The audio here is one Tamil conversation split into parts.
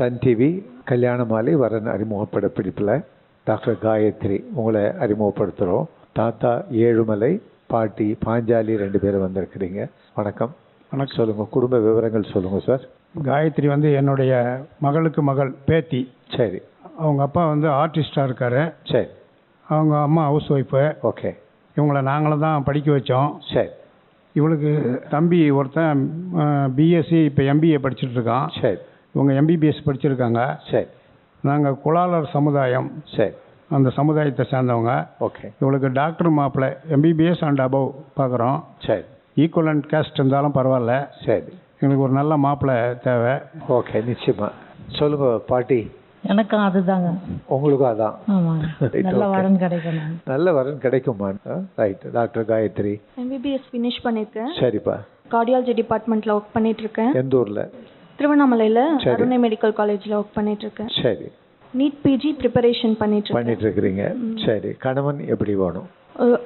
Sun TV Kalyana Malai வரன் அறிமுகப்பட பிடிப்பில் டாக்டர் காயத்ரி உங்களை அறிமுகப்படுத்துகிறோம். தாத்தா ஏழுமலை பாட்டி பாஞ்சாலி ரெண்டு பேரும் வந்திருக்கிறீங்க. வணக்கம். வணக்கம். சொல்லுங்கள் குடும்ப விவரங்கள் சொல்லுங்கள் சார். காயத்ரி வந்து என்னுடைய மகளுக்கு மகள் பேத்தி. சரி. அவங்க அப்பா வந்து ஆர்டிஸ்டாக இருக்காரு. சரி. அவங்க அம்மா ஹவுஸ் ஒய்ஃபு. ஓகே. இவங்களை நாங்களும் தான் படிக்க வச்சோம். சரி. இவளுக்கு தம்பி ஒருத்தன் பிஎஸ்சி இப்போ எம்பிஏ படிச்சுட்டு இருக்கான். சரி. இவங்க எம்பிபிஎஸ் படிச்சிருக்காங்க. சரி. நாங்கள் குலாலர் சமுதாயம். சரி. அந்த சமுதாயத்தை சேர்ந்தவங்க. ஓகே. இவளுக்கு டாக்டர் மாப்பிள்ளை எம்பிபிஎஸ் அண்ட் அபவ் பார்க்குறோம் சரி. ஈக்குவலண்ட் கேஸ்ட் இருந்தாலும் பரவாயில்ல. சரி. எங்களுக்கு ஒரு நல்ல மாப்பிள்ளை தேவை. ஓகே நிச்சயமா. சொல்லுங்க பாட்டி. எனக்கும் அதுதாங்க. உங்களுக்கும் அதான். நல்ல. வரன் கிடைக்கணும். நல்ல வரன் கிடைக்குமா? Right doctor Gayathri. MBBS finish பண்ணியிருக்கேன். சரிப்பா. கார்டியாலஜி டிபார்ட்மெண்ட்டில் ஒர்க் பண்ணிட்டு இருக்கேன். எந்த ஊரில்? திருவண்ணாமலையில். அருணை மெடிக்கல் காலேஜில் ஒர்க் பண்ணிட்டு இருக்கேன் சரி. நீட் பிஜி ப்ரிப்பரேஷன் பண்ணிட்டு பண்ணிட்டு இருக்கிறீங்க சரி. கணவன் எப்படி வேணும்?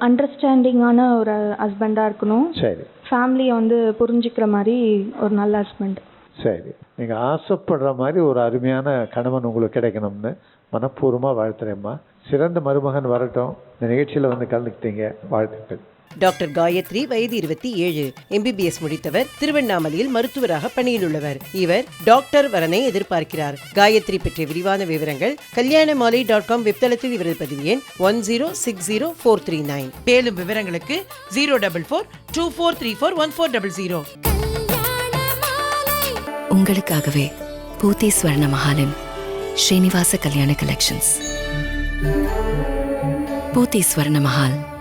அண்டர்ஸ்டாண்டிங்கான ஒரு ஹஸ்பண்டாக இருக்கணும். சரி. ஃபேமிலியை வந்து புரிஞ்சுக்கிற மாதிரி ஒரு நல்ல ஹஸ்பண்ட் சரி. நீங்கள் ஆசைப்படுற மாதிரி ஒரு அருமையான கணவன் உங்களுக்கு கிடைக்கணும்னு மனப்பூர்வமாக வாழ்த்துறேம்மா. சிறந்த மருமகன் வரட்டும். இந்த நிகழ்ச்சியில் வந்து கலந்துக்கிட்டீங்க. வாழ்த்துக்கள். டாக்டர் காயத்ரி வயது இருபத்தி ஏழு. எம்பிபிஎஸ் முடித்தவர் திருவண்ணாமலையில் மருத்துவராக பணியில் உள்ளவர் இவர் டாக்டர் வரனை எதிர்பார்க்கிறார். காயத்ரி பற்றிய விரிவான விவரங்கள் கல்யாண மாலை டாட் காம் வெப்தளத்தில் இவரது பதிவு எண் one zero six zero four three nine மேலும் விவரங்களுக்கு zero double four two four three four one four double zero உங்களுக்காகவே பூத்தி ஸ்வர்ண மஹாலின் ஸ்ரீனிவாச கல்யாண கலெக்ஷன்ஸ் பூத்தி ஸ்வர்ண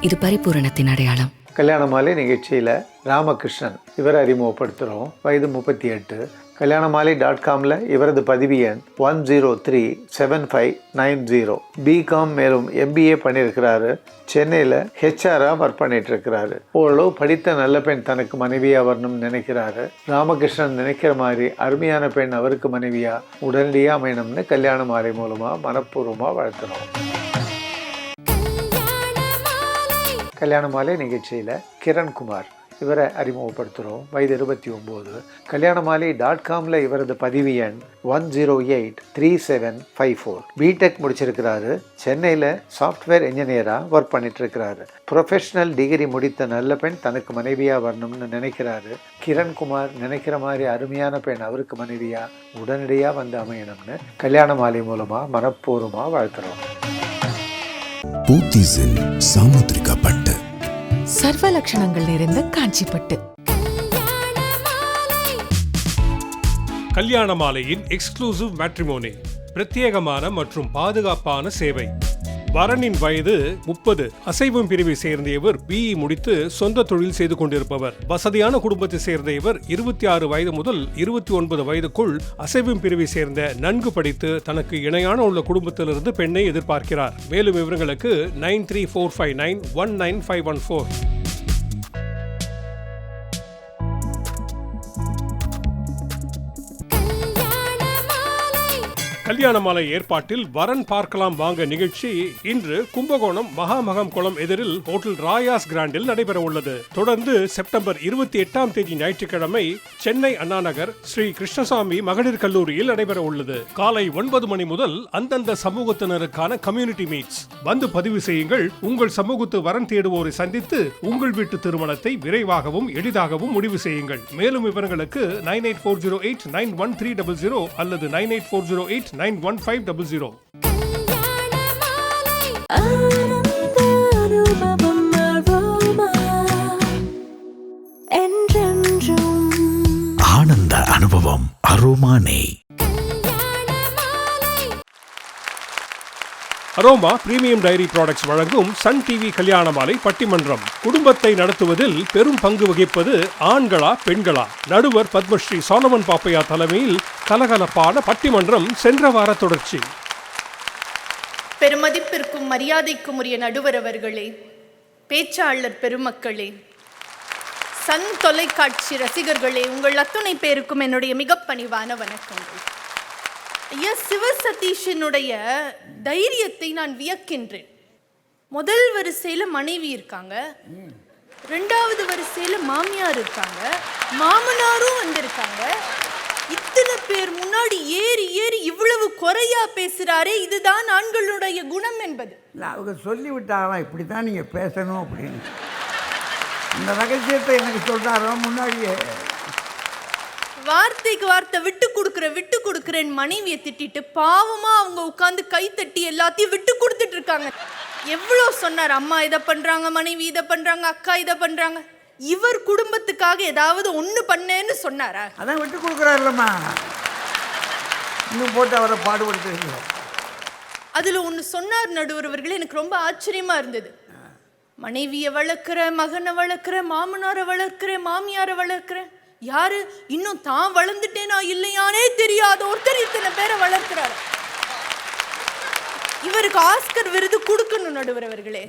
இது பரிபூரணத்தின் அடையாளம். கல்யாண மாலை நிகழ்ச்சியில் ராமகிருஷ்ணன் இவரை அறிமுகப்படுத்துகிறோம் வயது முப்பத்தி எட்டு. கல்யாண மாலை டாட் காமில் இவரது பதிவு எண் one zero three seven five nine zero BCom மேலும் எம்பிஏ பண்ணியிருக்கிறாரு. சென்னையில் ஹெச்ஆராக ஒர்க் பண்ணிட்டு இருக்கிறாரு ஓரளவு படித்த நல்ல பெண் தனக்கு மனைவியாக வரணும்னு நினைக்கிறாரு. ராமகிருஷ்ணன் நினைக்கிற மாதிரி அருமையான பெண் அவருக்கு மனைவியாக உடனடியாக அமையணும்னு கல்யாண மாலை மூலமாக மனப்பூர்வமாக வாழ்த்துறோம். கல்யாண மாலை நிகழ்ச்சியில் கிரண்குமார். இவரை அறிமுகப்படுத்துகிறோம் வயது இருபத்தி ஒம்பது. கல்யாணமாலை டாட் காமில் இவரது பதிவு எண் one zero eight three seven five four BTech முடிச்சிருக்கிறாரு. சென்னையில் சாஃப்ட்வேர் இன்ஜினியராக ஒர்க் பண்ணிட்டு இருக்கிறாரு ப்ரொஃபஷனல் டிகிரி முடித்த நல்ல பெண் தனக்கு மனைவியாக வரணும்னு நினைக்கிறாரு. கிரண்குமார் நினைக்கிற மாதிரி அருமையான பெண் அவருக்கு மனைவியாக உடனடியாக வந்து அமையணும்னு கல்யாண மாலை மூலமாக மனப்பூர்வமாக வாழ்த்துறோம். பூத்திஸில் சாமுத்திரிகா பட்டு சர்வ லட்சணங்கள் நிறைந்த கல்யாண மாலை கல்யாண மாலையின் எக்ஸ்க்ளூசிவ் மேட்ரிமோனி பிரத்யேகமான மற்றும் பாதுகாப்பான சேவை. வரனின் வயது முப்பது. அசைவம் பிரிவை சேர்ந்த இவர் பிஇ முடித்து சொந்த தொழில் செய்து கொண்டிருப்பவர். வசதியான குடும்பத்தை சேர்ந்த இவர் இருபத்தி ஆறு வயது முதல் இருபத்தி ஒன்பது வயதுக்குள் அசைவம் பிரிவை சேர்ந்த நன்கு படித்து தனக்கு இணையான உள்ள குடும்பத்திலிருந்து பெண்ணை எதிர்பார்க்கிறார். மேலும் விவரங்களுக்கு nine three four five nine one nine five one four. Kalyana Malai ஏற்பாட்டில் வரன் பார்க்கலாம் வாங்க நிகழ்ச்சி இன்று கும்பகோணம் மகாமகம் குளம் எதிரில் ஹோட்டல் ராயாஸ் கிராண்டில் நடைபெற உள்ளது. தொடர்ந்து செப்டம்பர் இருபத்தி எட்டாம் தேதி ஞாயிற்றுக்கிழமை சென்னை அண்ணாநகர் ஸ்ரீ கிருஷ்ணசாமி மகளிர் கல்லூரியில் நடைபெற உள்ளது. காலை ஒன்பது மணி முதல் அந்தந்த சமூகத்தினருக்கான கம்யூனிட்டி மீட்ஸ் வந்து பதிவு செய்யுங்கள். உங்கள் சமூகத்து வரன் தேடுவோரை சந்தித்து உங்கள் வீட்டு திருமணத்தை விரைவாகவும் எளிதாகவும் முடிவு செய்யுங்கள். மேலும் விவரங்களுக்கு nine eight four zero eight nine one three double zero அல்லது nine eight four zero eight nine one five double zero. ஆனந்த அனுபவம் அருமானே அரோமா பிரீமியம் டைரி ப்ராடக்ட்ஸ் வழங்கும் சன் டிவி கல்யாண மாலை பட்டிமன்றம். குடும்பத்தை நடத்துவதில் பெரும் பங்கு வகிப்பது ஆண்களா பெண்களா? நடுவர் பத்மஸ்ரீ சோலமன் பாப்பையா தலைமையில் கலகலப்பான பட்டிமன்றம் சென்ற வார தொடர்ச்சி. பெருமதிப்பிற்கும் மரியாதைக்கும் உரிய நடுவர் அவர்களே பேச்சாளர் பெருமக்களே சன் தொலைக்காட்சி ரசிகர்களே உங்கள் அத்துணை பேருக்கும் என்னுடைய மிக பணிவான வணக்கங்கள். ஐயா சிவசதீஷனுடைய தைரியத்தை நான் வியக்கின்றேன். முதல் வரிசையில் மனைவி இருக்காங்க. ரெண்டாவது வரிசையில் மாமியார் இருக்காங்க. மாமனாரும் வந்திருக்காங்க. இத்தனை பேர் முன்னாடி ஏறி ஏறி இவ்வளவு குறையா பேசுறாரே இதுதான் ஆண்களுடைய குணம் என்பது. இல்லை அவங்க சொல்லிவிட்டாராம் இப்படி தான் நீங்கள் பேசணும் அப்படின்னு. இந்த ரகசியத்தை எனக்கு சொல்கிறாரோ முன்னாடியே. வார்த்தைக்கு வார்த்தை விட்டு கொடுக்குற விட்டு கொடுக்குறேன் மனைவியை திட்டிட்டு பாவமா அவங்க உட்காந்து கை தட்டி எல்லாத்தையும் விட்டு கொடுத்துட்டு இருக்காங்க. எவ்வளோ சொன்னார் அம்மா இதை பண்றாங்க மனைவி இதை பண்றாங்க அக்கா இதை பண்றாங்க. இவர் குடும்பத்துக்காக ஏதாவது ஒன்று பண்ணேன்னு சொன்னாரா? அதான் விட்டு கொடுக்குறாருலம்மா. இன்னும் போட்டு அவரை பாடுபடுத்துறீங்க அதில் ஒன்று சொன்னார் நடுவர் அவர்களே எனக்கு ரொம்ப ஆச்சரியமா இருந்தது. மனைவியை வளர்க்குற மகனை வளர்க்குற மாமனாரை வளர்க்குற மாமியாரை வளர்க்குற யாரு? இன்னும் தான் வளர்ந்துட்டேனா இல்லையானே தெரியாத ஒருத்தர் இத்தனை பேரை வளர்க்கிறாரு. இவருக்கு ஆஸ்கர் விருது கொடுக்கணும் நடுவர் அவர்களே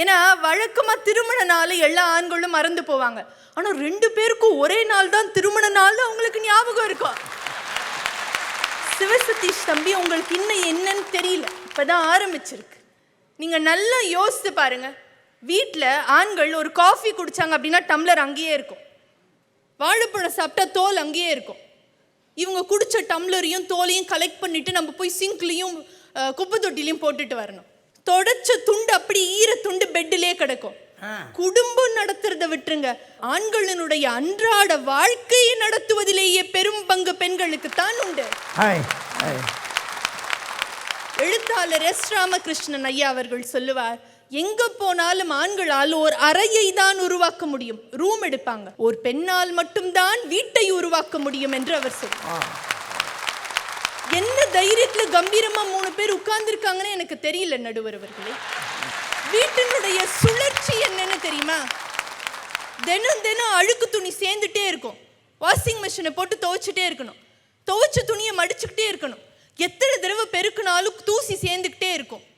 ஏன்னா வழக்கமா திருமண நாள் எல்லா ஆண்களும் மறந்து போவாங்க. ஆனா ரெண்டு பேருக்கும் ஒரே நாள் தான் திருமண நாள் அவங்களுக்கு ஞாபகம் இருக்கும் சிவசதீஷ் தம்பி உங்களுக்கு இன்னும் என்னன்னு தெரியல. இப்பதான் ஆரம்பிச்சிருக்கு. நீங்க நல்லா யோசித்து பாருங்க. வீட்டில் ஆண்கள் ஒரு காஃபி குடிச்சாங்க அப்படின்னா டம்ளர் அங்கேயே இருக்கும். வாழைப்பழம் சாப்பிட்டா தோல் அங்கேயே இருக்கும். இவங்க குடிச்ச டம்ளரையும் தோலையும் கலெக்ட் பண்ணிட்டு நம்ம போய் சிங்க்லேயும் குப்பை தொட்டிலையும் போட்டுட்டு வரணும். தொடச்ச துண்டு அப்படி ஈர துண்டு பெட்டிலே கிடக்கும். குடும்பம் நடத்துறத விட்டுருங்க. ஆண்களினுடைய அன்றாட வாழ்க்கையை நடத்துவதிலேயே பெரும் பங்கு பெண்களுக்கு தான் உண்டு எழுத்தாளர் எஸ் ராமகிருஷ்ணன் ஐயா அவர்கள் சொல்லுவார் எங்க போனாலும் ஆண்களால் ஒரு அறையை தான் உருவாக்க முடியும். ரூம் எடுப்பாங்க. ஒரு பெண்ணால் மட்டும்தான் வீட்டை உருவாக்க முடியும் என்று அவர் சொல்லுவார் என்ன தைரியத்துல கம்பீரமா மூணு பேர் உட்கார்ந்துருக்காங்கன்னு எனக்கு தெரியல நடுவர் அவர்களே. வீட்டினுடைய சுழற்சி என்னன்னு தெரியுமா? தினம் தினம் அழுக்கு துணி சேர்ந்துட்டே இருக்கும். வாஷிங் மிஷினை போட்டு துவைச்சிட்டே இருக்கணும். துவைச்ச துணியை மடிச்சுக்கிட்டே இருக்கணும். எத்தனை தடவை பெருக்கினாலும் தூசி சேர்ந்துக்கிட்டே இருக்கும்.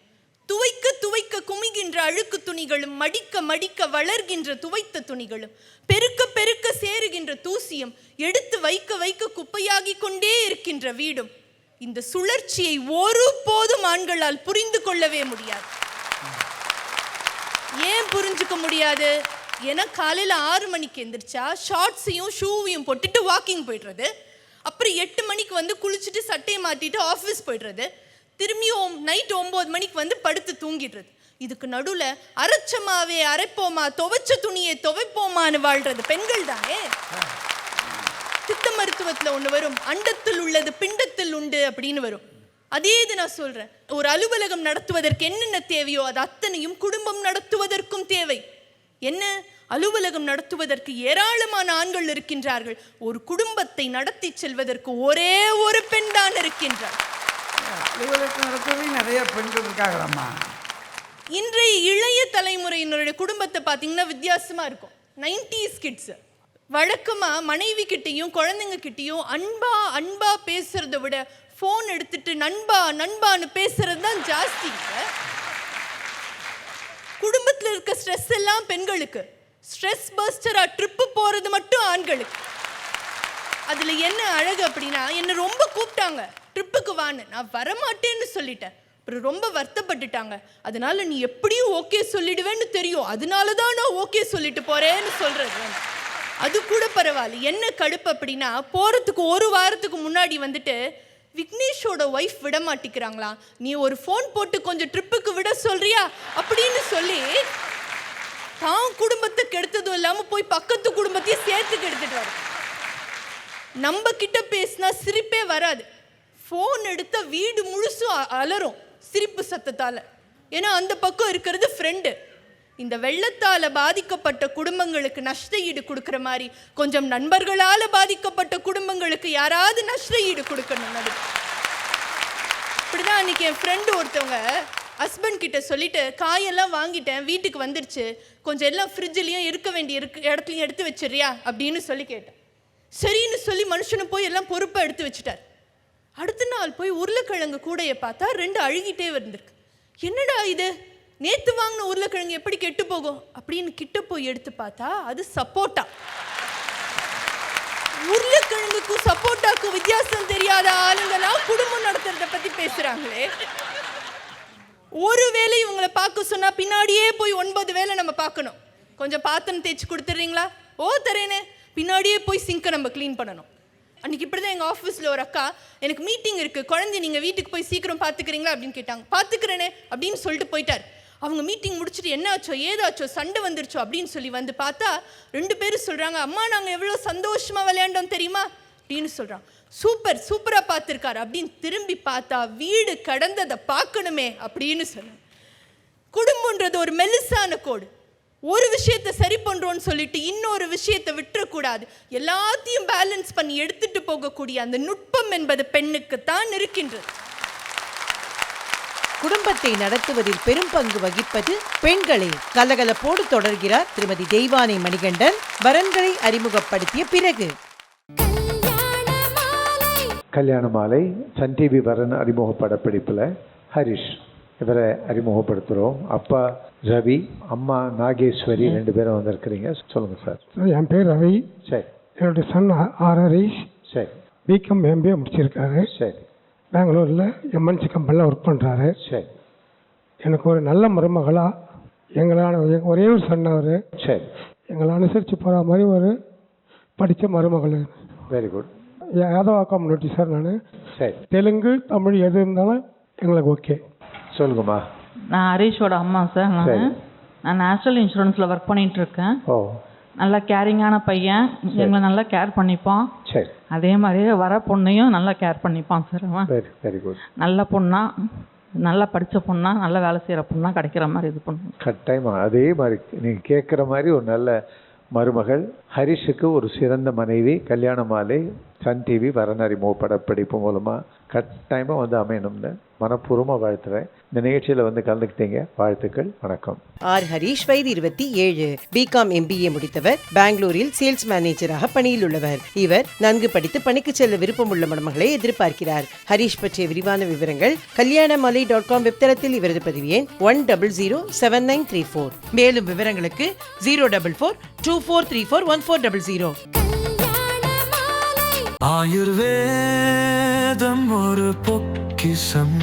துவைக்க துவைக்க குமிகின்ற அழுக்கு துணிகளும் மடிக்க மடிக்க வளர்கின்ற துவைத்த துணிகளும் பெருக்க பெருக்க சேருகின்ற தூசியும் எடுத்து வைக்க வைக்க குப்பையாகி கொண்டே இருக்கின்ற வீடும். இந்த சுழற்சியை ஒரு போதும் ஆண்களால் புரிந்து கொள்ளவே முடியாது. ஏன் புரிஞ்சுக்க முடியாது? ஏன்னா காலையில் ஆறு மணிக்கு எந்திரிச்சா ஷார்ட்ஸையும் ஷூவையும் போட்டுட்டு வாக்கிங் போயிடுறது. அப்புறம் எட்டு மணிக்கு வந்து குளிச்சுட்டு சட்டையை மாட்டிட்டு ஆஃபீஸ் போய்டுறது. திரும்பியும் நைட் ஒம்பது மணிக்கு வந்து படுத்து தூங்கிடுறது. இதுக்கு நடுவில் அரைச்சமாவே அரைப்போமா துவைச்ச துணியை துவைப்போமான்னு வாழ்றது பெண்கள் தானே? சித்த மருத்துவத்தில் ஒன்று வரும். அண்டத்தில் உள்ளது பிண்டத்தில் உண்டு அப்படின்னு வரும். அதே இது நான் சொல்கிறேன் ஒரு அலுவலகம் நடத்துவதற்கு என்னென்ன தேவையோ அது அத்தனையும் குடும்பம் நடத்துவதற்கும் தேவை. என்ன? அலுவலகம் நடத்துவதற்கு ஏராளமான ஆண்கள் இருக்கின்றார்கள். ஒரு குடும்பத்தை நடத்தி செல்வதற்கு ஒரே ஒரு பெண் தான் இருக்கின்றார் அலுவலகத்தில் நடத்துறதையும் நிறைய பெண்கள் இருக்காங்களாம்மா. இன்றைய இளைய தலைமுறையினருடைய குடும்பத்தை பார்த்தீங்கன்னா வித்தியாசமாக இருக்கும். நைன்டிஸ் கிட்ஸ் வழக்கமாக மனைவி கிட்டேயும் குழந்தைங்க கிட்டேயும் அன்பா அன்பா பேசுறத விட ஃபோன் எடுத்துட்டு நண்பா நண்பான்னு பேசுறது தான் ஜாஸ்தி குடும்பத்தில் இருக்க ஸ்ட்ரெஸ் எல்லாம் பெண்களுக்கு. ஸ்ட்ரெஸ் பஸ்டரா ட்ரிப்பு போகிறது மட்டும் ஆண்களுக்கு. அதில் என்ன அழகு அப்படின்னா என்னை ரொம்ப கூப்பிட்டாங்க. ட்ரிப்புக்கு வான்னு. நான் வரமாட்டேன்னு சொல்லிட்டேன். அப்புறம் ரொம்ப வருத்தப்பட்டுட்டாங்க. அதனால நீ எப்படியும் ஓகே சொல்லிடுவேன்னு தெரியும். அதனால தான் நான் ஓகே சொல்லிட்டு போறேன்னு சொல்றது அது கூட பரவாயில்ல. என்ன கடுப்பு அப்படின்னா போகிறதுக்கு ஒரு வாரத்துக்கு முன்னாடி வந்துட்டு விக்னேஷோட ஒய்ஃப் விட மாட்டிக்கிறாங்களா? நீ ஒரு ஃபோன் போட்டு கொஞ்சம் ட்ரிப்புக்கு விட சொல்றியா? அப்படின்னு சொல்லி தான் குடும்பத்தை கெடுத்ததும் இல்லாமல் போய் பக்கத்து குடும்பத்தையும் சேர்த்து கெடுத்துட்டு வர நம்ம கிட்ட பேசினா சிரிப்பே வராது. ஃபோன் எடுத்த வீடு முழுசும் அ- அலறும் சிரிப்பு சத்தத்தால். ஏன்னா அந்த பக்கம் இருக்கிறது ஃப்ரெண்டு இந்த வெள்ளத்தால் பாதிக்கப்பட்ட குடும்பங்களுக்கு நஷ்ட ஈடு கொடுக்குற மாதிரி கொஞ்சம் நண்பர்களால் பாதிக்கப்பட்ட குடும்பங்களுக்கு யாராவது நஷ்ட ஈடு கொடுக்கணும் நடு. இப்படிதான் அன்றைக்கி என் ஃப்ரெண்டு ஒருத்தவங்க ஹஸ்பண்ட் கிட்ட சொல்லிட்டு காயெல்லாம் வாங்கிட்டேன் வீட்டுக்கு வந்துருச்சு. கொஞ்சம் எல்லாம் ஃப்ரிட்ஜ்லேயும் இருக்க வேண்டிய இருக்கு இடத்துலையும் எடுத்து வச்சிடுறியா? அப்படின்னு சொல்லி கேட்டேன். சரின்னு சொல்லி மனுஷனை போய் எல்லாம் பொறுப்பாக எடுத்து வச்சுட்டார். அடுத்த நாள் போய் உருளைக்கிழங்கு கூடையை பார்த்தா ரெண்டு அழுகிட்டே வந்திருக்கு. என்னடா இது? நேற்று வாங்கின உருளைக்கிழங்கு எப்படி கெட்டு போகும்? அப்படின்னு கிட்ட போய் எடுத்து பார்த்தா அது சப்போட்டா. உருளைக்கிழங்குக்கும் சப்போட்டாக்கும் வித்தியாசம் தெரியாத ஆளுங்கெல்லாம் குடும்பம் நடத்துறத பத்தி பேசுறாங்களே. ஒரு வேளை இவங்களை பார்க்க சொன்னா பின்னாடியே போய் ஒன்பது வேளை நம்ம பார்க்கணும். கொஞ்சம் பாத்திரம் தேய்ச்சி கொடுத்துட்றீங்களா? ஓ தரேனே பின்னாடியே போய் சிங்கை நம்ம க்ளீன் பண்ணணும். அன்னைக்கு இப்படி தான் எங்கள் ஆஃபீஸில் ஒரு அக்கா எனக்கு மீட்டிங் இருக்குது குழந்தை நீங்கள் வீட்டுக்கு போய் சீக்கிரம் பார்த்துக்கிறீங்களா அப்படின்னு கேட்டாங்க. பார்த்துக்கிறேனே அப்படின்னு சொல்லிட்டு போயிட்டார். அவங்க மீட்டிங் முடிச்சுட்டு என்ன ஆச்சோ ஏதாச்சோ சண்டை வந்துருச்சோ அப்படின்னு சொல்லி வந்து பார்த்தா ரெண்டு பேரும் சொல்கிறாங்க அம்மா நாங்கள் எவ்வளோ சந்தோஷமாக விளையாண்டோம் தெரியுமா? அப்படின்னு சொல்கிறான் சூப்பர் சூப்பராக பார்த்துருக்காரு அப்படின்னு திரும்பி பார்த்தா வீடு கடந்ததை பார்க்கணுமே அப்படின்னு சொன்னாங்க. குடும்பம்ன்றது ஒரு மெலிசான கோடு. ஒரு விஷயத்தை சரி பண்றோம்னு சொல்லிட்டு இன்னொரு விஷயத்தை விட்டுறக்கூடாது. எல்லாத்தையும் பேலன்ஸ் பண்ணி எடுத்துட்டு போகக்கூடிய அந்த நுட்பம் என்பது பெண்ணுக்கு தான் இருக்கின்றது. குடும்பத்தை நடத்துவதில் பெரும் பங்கு வகிப்பது பெண்களே கலகலப்போடு தொடர்கிறார் திருமதி தெய்வானை மணிகண்டன். வரன்களை அறிமுகப்படுத்திய பிறகு. கல்யாண மாலை. சன் டிவி வரன் அறிமுக படப்பிடிப்பில் ஹரிஷ். இவரை அறிமுகப்படுத்துகிறோம் அப்பா ரவி அம்மா நாகேஸ்வரி ரெண்டு பேரும் வந்திருக்கிறீங்க. சொல்லுங்கள் சார். என் பேர் ரவி. சரி. என்னுடைய சன் ஆர் ஹரீஷ் சரி. பிகாம் எம்பிஏ முடிச்சிருக்காரு. சரி. பெங்களூரில் எம்என்சி கம்பெனியில் ஒர்க் பண்ணுறாரு சரி. எனக்கு ஒரு நல்ல மருமகளாக எங்களான ஒரே ஒரு சன் அவர். சரி. எங்களை அனுசரித்து போகிற மாதிரி ஒரு படித்த மருமகள். Very good Yadava community sir நான். சரி. தெலுங்கு தமிழ் எது இருந்தாலும் எங்களுக்கு ஓகே சொல்லுங்கம்மா. நான் ஹரீஷோட அம்மா சார் நான். நான் நேஷனல் இன்சூரன்ஸில் ஒர்க் பண்ணிட்டு இருக்கேன் ஓ. நல்ல கேரிங்கான பையன். எங்களை நல்லா கேர் பண்ணிப்பான். சரி. அதே மாதிரியே வர பொண்ணையும் நல்லா கேர் பண்ணிப்பான் சார் அவன். வெரி வெரி குட் நல்ல பொண்ணா நல்லா படித்த பொண்ணா நல்ல வேலை செய்கிற பொண்ணா கிடைக்கிற மாதிரி இது பண்ணுவோம் கட்டாயமாக அதே மாதிரி நீங்கள் கேட்குற மாதிரி ஒரு நல்ல மருமகள். ஹரிஷுக்கு ஒரு சிறந்த மனைவி. கல்யாண மாலை சன் டிவி வரன் அறிமுக படப்பிடிப்பு மூலமாக கட்டாயமாக வந்து அமையணும்னு மனப்பூர்வமாக வாழ்த்துறேன். இந்த நிகழ்ச்சியில் வந்து கலந்துக்கிட்டீங்க. வாழ்த்துக்கள். வணக்கம். ஆர். ஹரீஷ் வயது இருபத்தி ஏழு. பிகாம் எம்பிஏ முடித்தவர். பெங்களூரில் சேல்ஸ் மேனேஜராக பணியில் உள்ளவர். இவர் நன்கு படித்து பணிக்கு செல்ல விருப்பமுள்ள மணமகளை எதிர்பார்க்கிறார். ஹரீஷ் பற்றிய விரிவான விவரங்கள் கல்யாணமலை டாட் காம் வெப்தளத்தில் இவரது பதிவு எண் one double zero seven nine three four. மேலும் விவரங்களுக்கு zero double four two four three four one four double zero. ஆயுர்வேதம் ஒரு பொக்கிசம்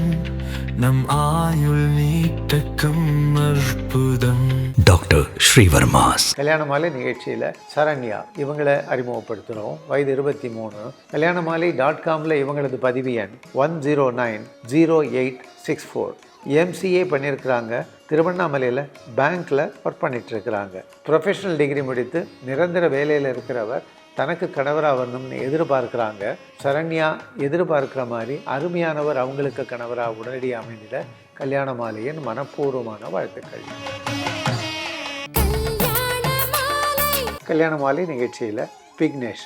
நம் ஆயுள் நீட்டக்கும் அற்புதம். டாக்டர் ஸ்ரீவர்மாஸ். கல்யாண மாலை நிகழ்ச்சியில் சரண்யா இவங்களை அறிமுகப்படுத்துகிறோம் வயது இருபத்தி மூணு. கல்யாண மாலை டாட் காமில் இவங்களது பதிவு எண் one zero nine zero eight six four MCA பண்ணியிருக்கிறாங்க. திருவண்ணாமலையில் பேங்க்கில் ஒர்க் பண்ணிகிட்ருக்கிறாங்க ப்ரொஃபஷனல் டிகிரி முடித்து நிரந்தர வேலையில் இருக்கிறவர் தனக்கு கணவராக வரணும்னு எதிர்பார்க்குறாங்க. சரண்யா எதிர்பார்க்குற மாதிரி அருமையானவர் அவங்களுக்கு கணவராக உடனடியாக அமைந்திட கல்யாண மாலையின் மனப்பூர்வமான வாழ்த்துக்கள். கல்யாண மாலை நிகழ்ச்சியில் விக்னேஷ்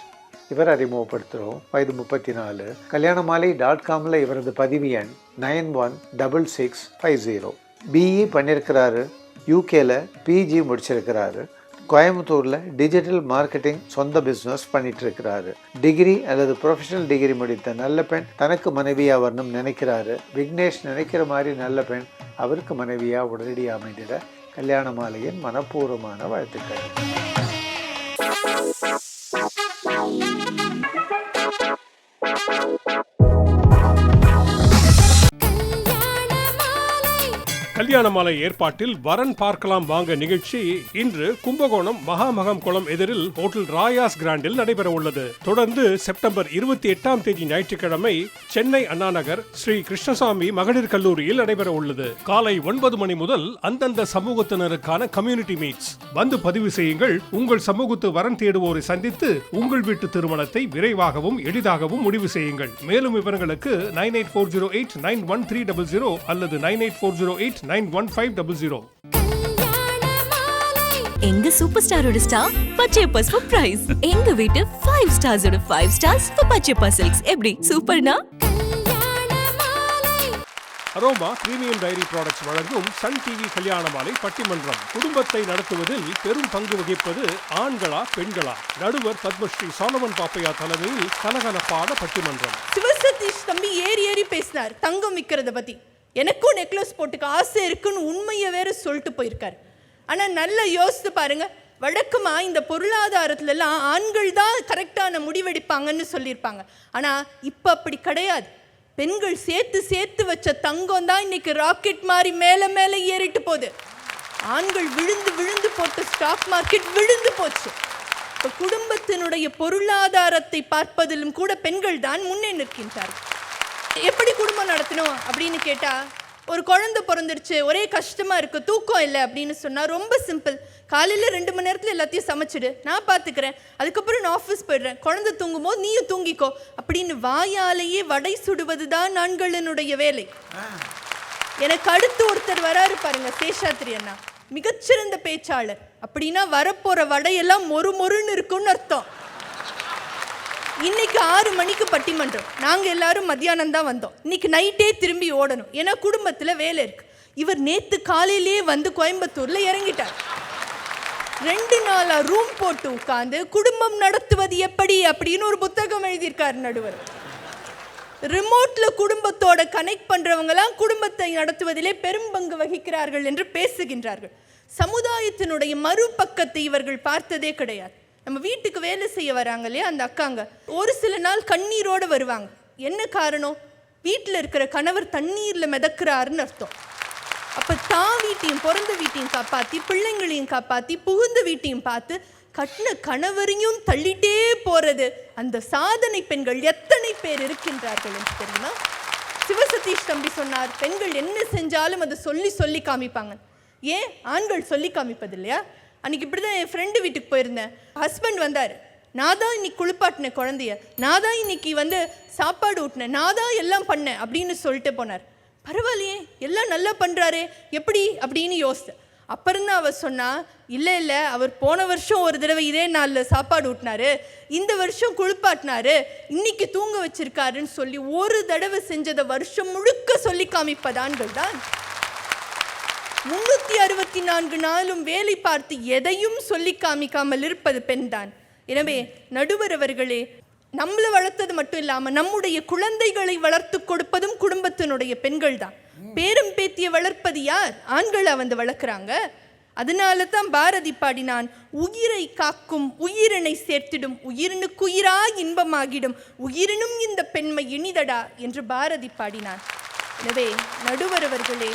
இவர் அறிமுகப்படுத்துகிறோம் வயது முப்பத்தி நாலு கல்யாண மாலை டாட் காமில் இவரது பதிவு எண் nine one double six five zero. BE பண்ணியிருக்கிறாரு யூகேல பிஜி முடிச்சிருக்கிறாரு. கோயம்புத்தூரில் டிஜிட்டல் மார்க்கெட்டிங் சொந்த பிஸ்னஸ் பண்ணிட்டு இருக்கிறாரு டிகிரி அல்லது ப்ரொஃபஷனல் டிகிரி முடித்த நல்ல பெண் தனக்கு மனைவியாக வரணும் நினைக்கிறாரு. விக்னேஷ் நினைக்கிற மாதிரி நல்ல பெண் அவருக்கு மனைவியாக உடனடியாக அமைந்திட கல்யாண மாலையின் மனப்பூர்வமான வாழ்த்துக்கள். கல்யாண மாலை ஏற்பாட்டில் வரன் பார்க்கலாம் வாங்க நிகழ்ச்சி இன்று கும்பகோணம் மகாமகம் குளம் எதிரில் ஹோட்டல் ராயாஸ் கிராண்டில் நடைபெற உள்ளது. தொடர்ந்து செப்டம்பர் இருபத்தி எட்டாம் தேதி ஞாயிற்றுக்கிழமை சென்னை அண்ணா நகர் ஸ்ரீ கிருஷ்ணசாமி மகளிர் கல்லூரியில் நடைபெற உள்ளது. காலை ஒன்பது மணி முதல் அந்தந்த சமூகத்தினருக்கான கம்யூனிட்டி மீட்ஸ் வந்து பதிவு செய்யுங்கள். உங்கள் சமூகத்து வரன் தேடுவோரை சந்தித்து உங்கள் வீட்டு திருமணத்தை விரைவாகவும் எளிதாகவும் முடிவு செய்யுங்கள். மேலும் விவரங்களுக்கு nine eight four zero eight nine one three double zero அல்லது nine eight four zero eight nine one five double zero எங்க சூப்பர் ஸ்டாரோட ஸ்டார் பச்சையப்பா சூப்பர் பிரைஸ் எங்க வீட்டு ஃபைவ் ஸ்டார்ஸோட ஃபைவ் ஸ்டார்ஸ் பச்சையப்பா சில்க்ஸ் எப்படி? சூப்பர்னா? அரோமா பிரீமியம் டைரி ப்ராடக்ட்ஸ் வழங்கும் சன் டிவி கல்யாண மாலை பட்டிமன்றம். குடும்பத்தை நடத்துவதில் பெரும் பங்கு வகிப்பது ஆண்களா பெண்களா? நடுவர் பத்மஸ்ரீ சோலமன் பாப்பையா தலைமையில் கலகலப்பான பட்டிமன்றம். சிவசதீஷ் தம்பி ஏறி ஏறி பேசினார். தங்கம் விற்கிறத பத்தி. எனக்கும் நெக்லஸ் போட்டுக்க ஆசை இருக்குன்னு உண்மையை வேற சொல்லிட்டு போயிருக்காரு. ஆனால் நல்லா யோசித்து பாருங்க. வழக்கமாக இந்த பொருளாதாரத்துலலாம் ஆண்கள் தான் கரெக்டான முடிவெடுப்பாங்கன்னு சொல்லியிருப்பாங்க. ஆனால் இப்போ அப்படி கிடையாது. பெண்கள் சேர்த்து சேர்த்து வச்ச தங்கம் தான் இன்னைக்கு ராக்கெட் மாதிரி மேலே மேலே ஏறிட்டு போகுது. ஆண்கள் விழுந்து விழுந்து போட்ட ஸ்டாக் மார்க்கெட் விழுந்து போச்சு. இப்போ குடும்பத்தினுடைய பொருளாதாரத்தை பார்ப்பதிலும் கூட பெண்கள் தான் முன்னே நிற்கின்றார்கள். எப்படி குடும்பம் நடத்தணும் அப்படின்னு கேட்டால் ஒரு குழந்தை பிறந்துருச்சு ஒரே கஷ்டமாக இருக்கு தூக்கம் இல்லை அப்படின்னு சொன்னால் ரொம்ப சிம்பிள் காலையில் ரெண்டு மணி நேரத்தில் எல்லாத்தையும் சமைச்சிடு நான் பார்த்துக்கிறேன் அதுக்கப்புறம் நான் ஆஃபீஸ் போயிடுறேன். குழந்தை தூங்கும் போது நீயும் தூங்கிக்கோ அப்படின்னு வாயாலேயே வடை சுடுவது தான் நான்களினுடைய வேலை. எனக்கு அடுத்து ஒருத்தர் வராரு பாருங்க சேஷாத்ரி அண்ணா. மிகச்சிறந்த பேச்சாளர். அப்படின்னா வரப்போகிற வடையெல்லாம் மொறு மொறுன்னு இருக்கும்னு அர்த்தம். இன்னைக்கு ஆறு மணிக்கு பட்டிமன்றம். நாங்கள் எல்லாரும் மத்தியானம் தான் வந்தோம். இன்னைக்கு நைட்டே திரும்பி ஓடணும். ஏன்னா குடும்பத்தில் வேலை இருக்கு. இவர் நேற்று காலையிலேயே வந்து கோயம்புத்தூரில் இறங்கிட்டார். ரெண்டு நாளாக ரூம் போட்டு உட்காந்து குடும்பம் நடத்துவது எப்படி அப்படின்னு ஒரு புத்தகம் எழுதியிருக்காரு நடுவர். ரிமோட்டில் குடும்பத்தோட கனெக்ட் பண்ணுறவங்களாம் குடும்பத்தை நடத்துவதிலே பெரும் பங்கு வகிக்கிறார்கள் என்று பேசுகின்றார்கள். சமுதாயத்தினுடைய மறுபக்கத்தை இவர்கள் பார்த்ததே கிடையாது. நம்ம வீட்டுக்கு வேலை செய்ய வராங்க இல்லையா அந்த அக்காங்க. ஒரு சில நாள் கண்ணீரோடு வருவாங்க. என்ன காரணம்? வீட்டில் இருக்கிற கணவர் தண்ணீரில் மிதக்கிறாருன்னு அர்த்தம். அப்போ தான் வீட்டையும் பிறந்த வீட்டையும் காப்பாற்றி பிள்ளைங்களையும் காப்பாற்றி புகுந்த வீட்டையும் பார்த்து கட்டின கணவரையும் தள்ளிட்டே போகிறது அந்த சாதனை பெண்கள் எத்தனை பேர் இருக்கின்றார்கள் என்று தெரியுமா? சிவசதீஷ் தம்பி சொன்னார் பெண்கள் என்ன செஞ்சாலும் அதை சொல்லி சொல்லி காமிப்பாங்க. ஏன்? ஆண்கள் சொல்லி காமிப்பது இல்லையா அன்றைக்கி இப்படி தான் என் ஃப்ரெண்டு வீட்டுக்கு போயிருந்தேன். ஹஸ்பண்ட் வந்தார். நான் தான் இன்னைக்கு குளிப்பாட்டினேன் குழந்தைய. நான் தான் இன்னைக்கு வந்து சாப்பாடு ஊட்டினேன். நான் தான் எல்லாம் பண்ணேன் அப்படின்னு சொல்லிட்டு போனார். பரவாயில்லையே எல்லாம் நல்லா பண்ணுறாரே எப்படி அப்படின்னு யோசித்தேன் அப்புறம்தான் அவர் சொன்னால் இல்லை இல்லை அவர் போன வருஷம் ஒரு தடவை இதே நாளில் சாப்பாடு ஊட்டினாரு. இந்த வருஷம் குளிப்பாட்டினாரு. இன்னைக்கு தூங்க வச்சிருக்காருன்னு சொல்லி ஒரு தடவை செஞ்சதை வருஷம் முழுக்க சொல்லி காமிப்பதான்கள் தான். முன்னூற்றி அறுபத்தி நான்கு நாளும் வேலை பார்த்து எதையும் சொல்லி காமிக்காமல் இருப்பது பெண்தான். எனவே நடுவர் அவர்களே நம்மளை வளர்த்தது மட்டும் இல்லாமல் நம்முடைய குழந்தைகளை வளர்த்து கொடுப்பதும் குடும்பத்தினுடைய பெண்கள் தான் பேரும் பேத்தியை வளர்ப்பது யார்? ஆண்களை வந்து வளர்க்குறாங்க. அதனால தான் பாரதி பாடினான் உயிரை காக்கும் உயிரினை சேர்த்திடும் உயிரினுக்குயிரா இன்பமாகிடும் உயிரினும் இந்த பெண்மை இனிதடா என்று பாரதி பாடினான். எனவே நடுவர் அவர்களே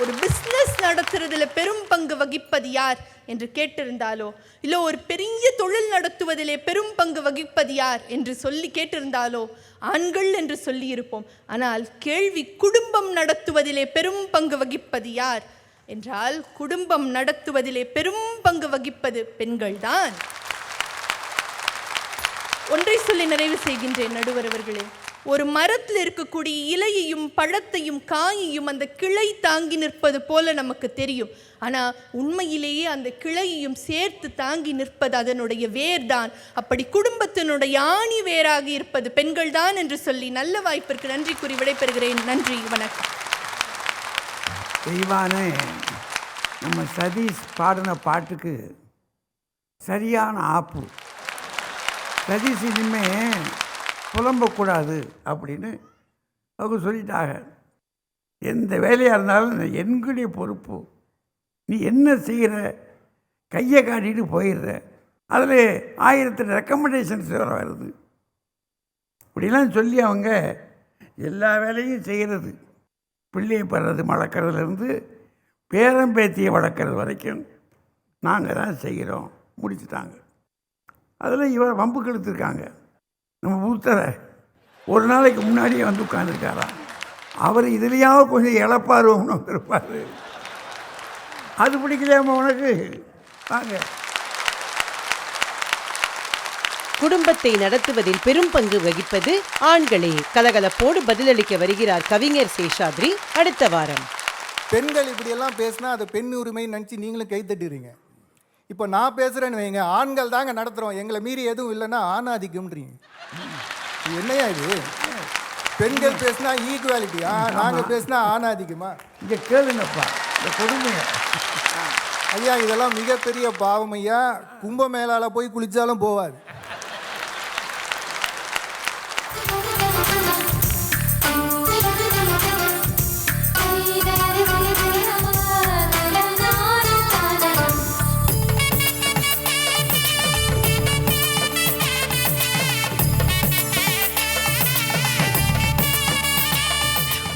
ஒரு பிஸ்னஸ் நடத்துறதுல பெரும் பங்கு வகிப்பது யார் என்று கேட்டிருந்தாலோ? இல்லை ஒரு பெரிய தொழில் நடத்துவதிலே பெரும் பங்கு வகிப்பது யார் என்று சொல்லி கேட்டிருந்தாலோ? ஆண்கள் என்று சொல்லியிருப்போம். ஆனால் கேள்வி குடும்பம் நடத்துவதிலே பெரும் பங்கு வகிப்பது யார்? என்றால் குடும்பம் நடத்துவதிலே பெரும் பங்கு வகிப்பது பெண்கள்தான். ஒன்றை சொல்லி நிறைவு செய்கின்றேன் நடுவர் அவர்களே. ஒரு மரத்தில் இருக்கக்கூடிய இலையையும் பழத்தையும் காயையும் அந்த கிளை தாங்கி நிற்பது போல நமக்கு தெரியும். ஆனால் உண்மையிலேயே அந்த கிளையையும் சேர்த்து தாங்கி நிற்பது அதனுடைய வேர் தான் அப்படி குடும்பத்தினுடைய ஆணி வேராக இருப்பது பெண்கள்தான் என்று சொல்லி நல்ல வாய்ப்பிற்கு நன்றி கூறி விடைபெறுகிறேன். நன்றி வணக்கம். தெய்வானே நம்ம சதீஷ் பாடின பாட்டுக்கு சரியான ஆப்பு. சதீஷ் இனிமே புலம்பக்கூடாது அப்படின்னு அவங்க சொல்லிட்டாங்க. எந்த வேலையாக இருந்தாலும் எங்களுடைய பொறுப்பு. நீ என்ன செய்கிற கையை காட்டிட்டு போயிடுற. அதில் ஆயிரத்து ரெக்கமெண்டேஷன்ஸ் வர வருது. இப்படிலாம் சொல்லி அவங்க எல்லா வேலையும் செய்கிறது பிள்ளையை பெறது வளர்க்குறதுலேருந்து பேரம்பேத்தியை வளர்க்குறது வரைக்கும் நாங்கள் தான் செய்கிறோம் முடிச்சுட்டாங்க. அதில் இவர் வம்பு கெடுத்துருக்காங்க நம்ம பூத்தரை ஒரு நாளைக்கு முன்னாடியே வந்து உட்காந்துருக்காராம் அவர் இதுலேயாவது கொஞ்சம் இழப்பாருவோம்னு வந்திருப்பார் அது பிடிக்கலையாம உனக்கு? வாங்க. குடும்பத்தை நடத்துவதில் பெரும் பங்கு வகிப்பது ஆண்களே. கலகலப்போடு பதிலளிக்க வருகிறார் கவிஞர் சேஷாத்ரி. அடுத்த வாரம். பெண்கள் இப்படியெல்லாம் பேசினா அது பெண் உரிமை நினச்சி நீங்களும் கை தட்டிடுறீங்க. இப்போ நான் பேசுகிறேன்னு வைங்க ஆண்கள் தாங்க நடத்துகிறோம் எங்களை மீறி எதுவும் இல்லைன்னா ஆணாதிக்கம்ன்றீங்க என்னையா இது? பெண்கள் பேசினா ஈக்குவாலிட்டியா நாங்கள் பேசினா ஆணாதிக்கமா இங்கே கேளுங்கப்பா. இந்த கொடுமையை ஐயா இதெல்லாம் மிகப்பெரிய பாவம் ஐயா. கும்ப மேலால போய் குளிச்சாலும் போவாது.